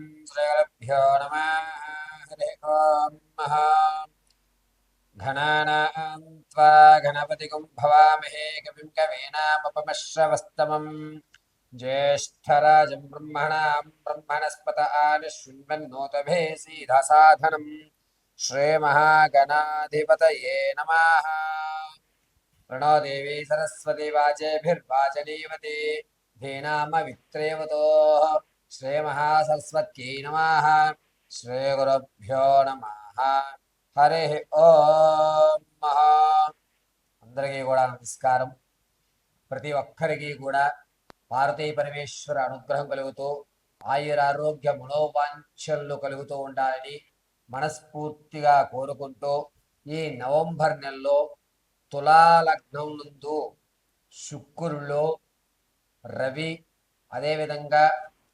श्रीगुरुभ्यो नमः हरिः ॐ महा घनानां त्वा गणपतिगुं भवामहे कविं कवीनामपमश्रवस्तमम् ज्येष्ठराजं ब्रह्मणां ब्रह्मणस्पत आनशृण्वन्नोतभे सीधसाधनम् श्रीमहागणाधिपतये नमः प्रणो देवी सरस्वती वाचेभिर्वाचनीवती धीनामवित्रेवतोः श्रीमहासरस्वत्यै नमः శ్రీగురుభ్యో నమ హరి ఓం మహా అందరికీ కూడా నమస్కారం ప్రతి ఒక్కరికి కూడా పార్వతీ పరమేశ్వర అనుగ్రహం కలుగుతూ ఆయురారోగ్య మనోవాంఛలు కలుగుతూ ఉండాలని మనస్ఫూర్తిగా కోరుకుంటూ ఈ నవంబర్ నెలలో తులాలగ్నం నందు శుక్రుల్లో రవి అదేవిధంగా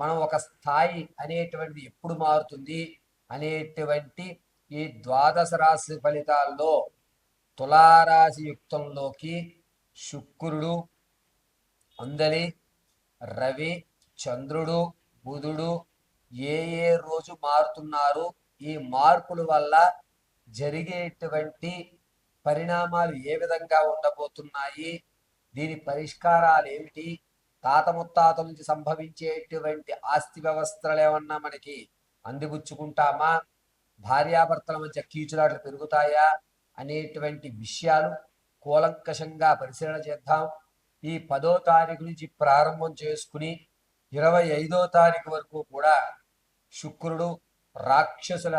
మనం ఒక స్థాయి అనేటువంటిది ఎప్పుడు మారుతుంది? అనేటువంటి ఈ ద్వాదశ రాశి ఫలితాల్లో తులారాశి యుక్తంలోకి శుక్రుడు అందలి రవి చంద్రుడు బుధుడు ఏ ఏ రోజు మారుతున్నారు? ఈ మార్పుల వల్ల జరిగేటువంటి పరిణామాలు ఏ విధంగా ఉండబోతున్నాయి? దీని పరిష్కారాలు ఏమిటి? తాత ముత్తాత నుంచి సంభవించేటువంటి ఆస్తి వ్యవస్థలు ఏమన్నా మనకి అందిపుచ్చుకుంటామా? భార్యాభర్తల మధ్య కీచులాట్లు పెరుగుతాయా? అనేటువంటి విషయాలు కూలంకషంగా పరిశీలన చేద్దాం. ఈ పదో తారీఖు నుంచి ప్రారంభం చేసుకుని ఇరవై ఐదో తారీఖు వరకు కూడా శుక్రుడు రాక్షసుల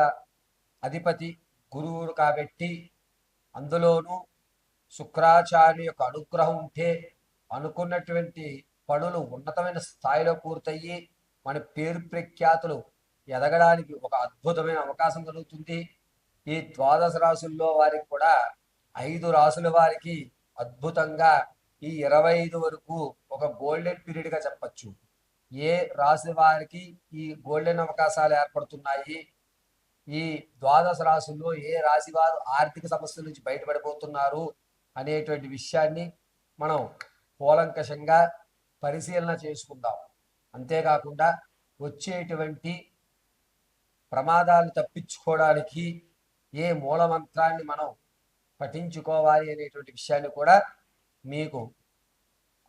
అధిపతి గురువుడు కాబట్టి అందులోనూ శుక్రాచార్య యొక్క అనుగ్రహం ఉంటే అనుకున్నటువంటి పనులు ఉన్నతమైన స్థాయిలో పూర్తయ్యి మన పేరు ప్రఖ్యాతులు ఎదగడానికి ఒక అద్భుతమైన అవకాశం కలుగుతుంది. ఈ ద్వాదశ రాసుల్లో వారికి కూడా ఐదు రాసుల వారికి అద్భుతంగా ఈ ఇరవై ఐదు వరకు ఒక గోల్డెన్ పీరియడ్గా చెప్పచ్చు. ఏ రాశి వారికి ఈ గోల్డెన్ అవకాశాలు ఏర్పడుతున్నాయి? ఈ ద్వాదశ రాశుల్లో ఏ రాశి వారు ఆర్థిక సమస్యల నుంచి బయటపడిపోతున్నారు అనేటువంటి విషయాన్ని మనం కూలంకషంగా పరిశీలన చేసుకుందాం. అంతేకాకుండా వచ్చేటువంటి ప్రమాదాలు తప్పించుకోవడానికి ఏ మూలమంత్రాన్ని మనం పఠించుకోవాలి అనేటువంటి విషయాన్ని కూడా మీకు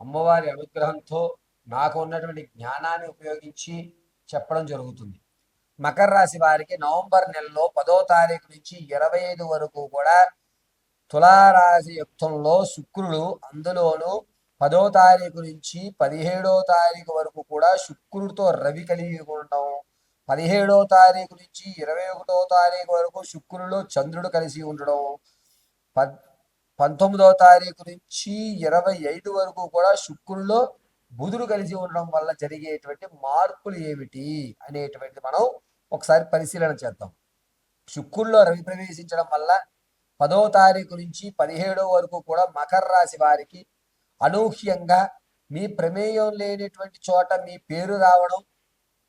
అమ్మవారి అనుగ్రహంతో నాకు ఉన్నటువంటి జ్ఞానాన్ని ఉపయోగించి చెప్పడం జరుగుతుంది. మకర రాశి వారికి నవంబర్ నెలలో పదో తారీఖు నుంచి ఇరవై ఐదు వరకు కూడా తులారాశి యుక్తంలో శుక్రుడు అందులోనూ పదో తారీఖు నుంచి పదిహేడో తారీఖు వరకు కూడా శుక్రుడితో రవి కలిగి ఉండడం. పదిహేడో తారీఖు నుంచి ఇరవై ఒకటో తారీఖు వరకు శుక్రుడిలో చంద్రుడు కలిసి ఉండడం. పద్ పంతొమ్మిదో తారీఖు నుంచి ఇరవై ఐదు వరకు కూడా శుక్రుడిలో బుధుడు కలిసి ఉండడం వల్ల జరిగేటువంటి మార్పులు ఏమిటి అనేటువంటి మనం ఒకసారి పరిశీలన చేద్దాం. శుక్రుల్లో రవి ప్రవేశించడం వల్ల పదో తారీఖు నుంచి పదిహేడో వరకు కూడా మకర రాశి వారికి అనూహ్యంగా మీ ప్రమేయం లేనటువంటి చోట మీ పేరు రావడం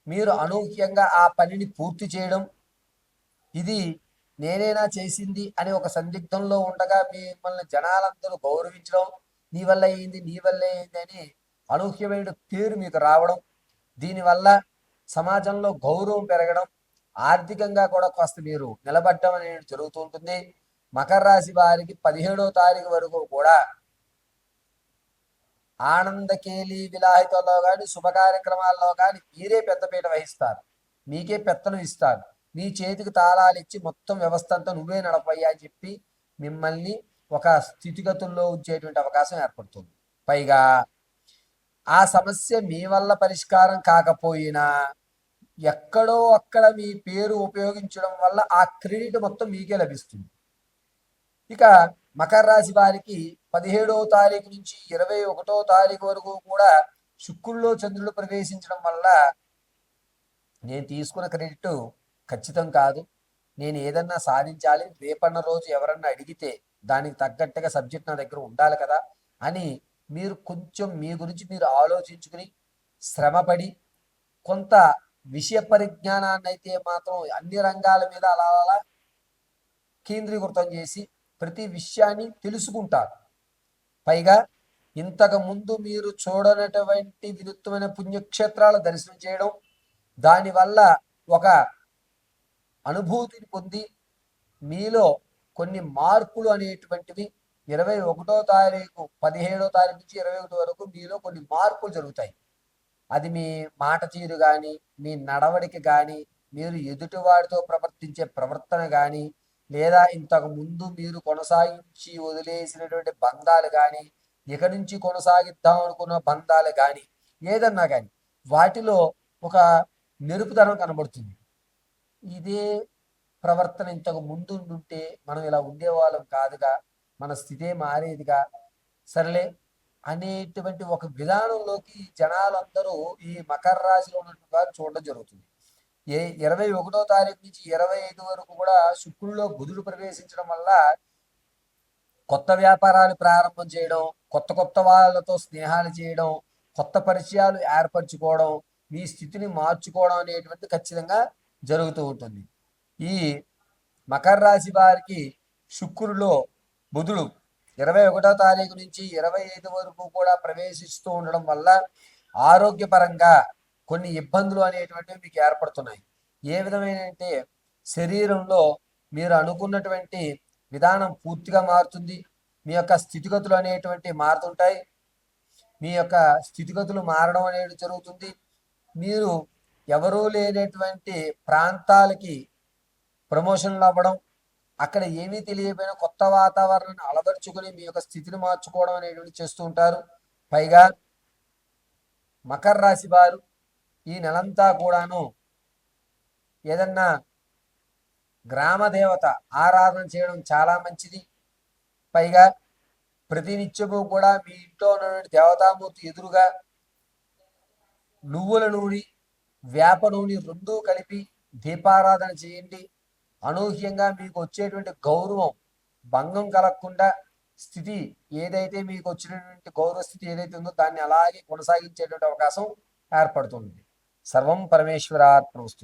మీరు అనూహ్యంగా ఆ పనిని పూర్తి చేయడం ఇది నేనైనా చేసింది అని ఒక సందిగ్ధంలో ఉండగా మిమ్మల్ని జనాలందరూ గౌరవించడం నీ వల్ల అయింది నీ వల్ల అయింది అని అనూహ్యమైన పేరు మీకు రావడం దీనివల్ల సమాజంలో గౌరవం పెరగడం ఆర్థికంగా కూడా కాస్త మీరు నిలబడటం అనేది జరుగుతూ ఉంటుంది. మకర రాశి వారికి పదిహేడో తారీఖు వరకు కూడా ఆనందకేలి విలాహితల్లో కానీ శుభ కార్యక్రమాల్లో కానీ మీరే పెద్దపీట వహిస్తారు. మీకే పెత్తలు ఇస్తారు. మీ చేతికి తాళాలు ఇచ్చి మొత్తం వ్యవస్థ అంతా నువ్వే నడపయ్యా అని చెప్పి మిమ్మల్ని ఒక స్థితిగతుల్లో ఉంచేటువంటి అవకాశం ఏర్పడుతుంది. పైగా ఆ సమస్య మీ వల్ల పరిష్కారం కాకపోయినా ఎక్కడో అక్కడ మీ పేరు ఉపయోగించడం వల్ల ఆ క్రెడిట్ మొత్తం మీకే లభిస్తుంది. ఇక మకర రాశి వారికి పదిహేడవ తారీఖు నుంచి ఇరవై ఒకటో తారీఖు వరకు కూడా శుక్రుల్లో చంద్రుడు ప్రవేశించడం వల్ల నేను తీసుకున్న క్రెడిట్ ఖచ్చితం కాదు. నేను ఏదన్నా సాధించాలి. రేపన్న రోజు ఎవరన్నా అడిగితే దానికి తగ్గట్టుగా సబ్జెక్ట్ నా దగ్గర ఉండాలి కదా అని మీరు కొంచెం మీ గురించి మీరు ఆలోచించుకుని శ్రమపడి కొంత విషయ పరిజ్ఞానాన్ని అయితే మాత్రం అన్ని రంగాల మీద అలా అలా కేంద్రీకృతం చేసి ప్రతి విషయాన్ని తెలుసుకుంటారు. పైగా ఇంతకు ముందు మీరు చూడనటువంటి వినూత్నమైన పుణ్యక్షేత్రాల దర్శనం చేయడం దానివల్ల ఒక అనుభూతిని పొంది మీలో కొన్ని మార్పులు అనేటువంటివి ఇరవై ఒకటో తారీఖు పదిహేడో తారీఖు నుంచి ఇరవై ఒకటి వరకు మీలో కొన్ని మార్పులు జరుగుతాయి. అది మీ మాట తీరు కానీ మీ నడవడిక కానీ మీరు ఎదుటివాడితో ప్రవర్తించే ప్రవర్తన కానీ లేదా ఇంతకు ముందు మీరు కొనసాగించి వదిలేసినటువంటి బంధాలు కానీ ఇక నుంచి కొనసాగిద్దాం అనుకున్న బంధాలు కానీ ఏదన్నా కానీ వాటిలో ఒక మెరుపుదనం కనబడుతుంది. ఇదే ప్రవర్తన ఇంతకు ముందు ఉంటే మనం ఇలా ఉండేవాళ్ళం కాదుగా మన స్థితే మారేదిగా. సరేలే అనేటువంటి ఒక విధానంలోకి జనాలందరూ ఈ మకర రాశిలో ఉన్నటువంటి వారు చూడడం జరుగుతుంది. ఏ ఇరవై ఒకటో తారీఖు నుంచి ఇరవై ఐదు వరకు కూడా శుక్రుల్లో బుధుడు ప్రవేశించడం వల్ల కొత్త వ్యాపారాలు ప్రారంభం చేయడం కొత్త కొత్త వాళ్ళతో స్నేహాలు చేయడం కొత్త పరిచయాలు ఏర్పరచుకోవడం మీ స్థితిని మార్చుకోవడం అనేటువంటి ఖచ్చితంగా జరుగుతూ ఉంటుంది. ఈ మకర రాశి వారికి శుక్రులో బుధుడు ఇరవై ఒకటో తారీఖు నుంచి ఇరవై ఐదు వరకు కూడా ప్రవేశిస్తూ ఉండడం వల్ల ఆరోగ్యపరంగా కొన్ని ఇబ్బందులు అనేటువంటివి మీకు ఏర్పడుతున్నాయి. ఏ విధమైన అంటే శరీరంలో మీరు అనుకున్నటువంటి విధానం పూర్తిగా మారుతుంది. మీ యొక్క స్థితిగతులు అనేటువంటి మారుతుంటాయి. మీ యొక్క స్థితిగతులు మారడం అనేది జరుగుతుంది. మీరు ఎవరూ లేనటువంటి ప్రాంతాలకి ప్రమోషన్లు అవ్వడం అక్కడ ఏమీ తెలియకపోయినా కొత్త వాతావరణాన్ని అలవర్చుకుని మీ యొక్క స్థితిని మార్చుకోవడం అనేటువంటి చేస్తూ ఉంటారు. పైగా మకర రాశి వారు ఈ నెలంతా కూడాను ఏదన్నా గ్రామదేవత ఆరాధన చేయడం చాలా మంచిది. పైగా ప్రతినిత్యము కూడా మీ ఇంట్లో ఉన్నటువంటి దేవతామూర్తి ఎదురుగా నువ్వుల నూనె వేప నూనె రెండూ కలిపి దీపారాధన చేయండి. అనూహ్యంగా మీకు వచ్చేటువంటి గౌరవం భంగం కలగకుండా స్థితి ఏదైతే మీకు వచ్చినటువంటి గౌరవ స్థితి ఏదైతే ఉందో దాన్ని అలాగే కొనసాగించేటువంటి అవకాశం ఏర్పడుతుంది. సర్వం పరమేశ్వరాత్మస్తు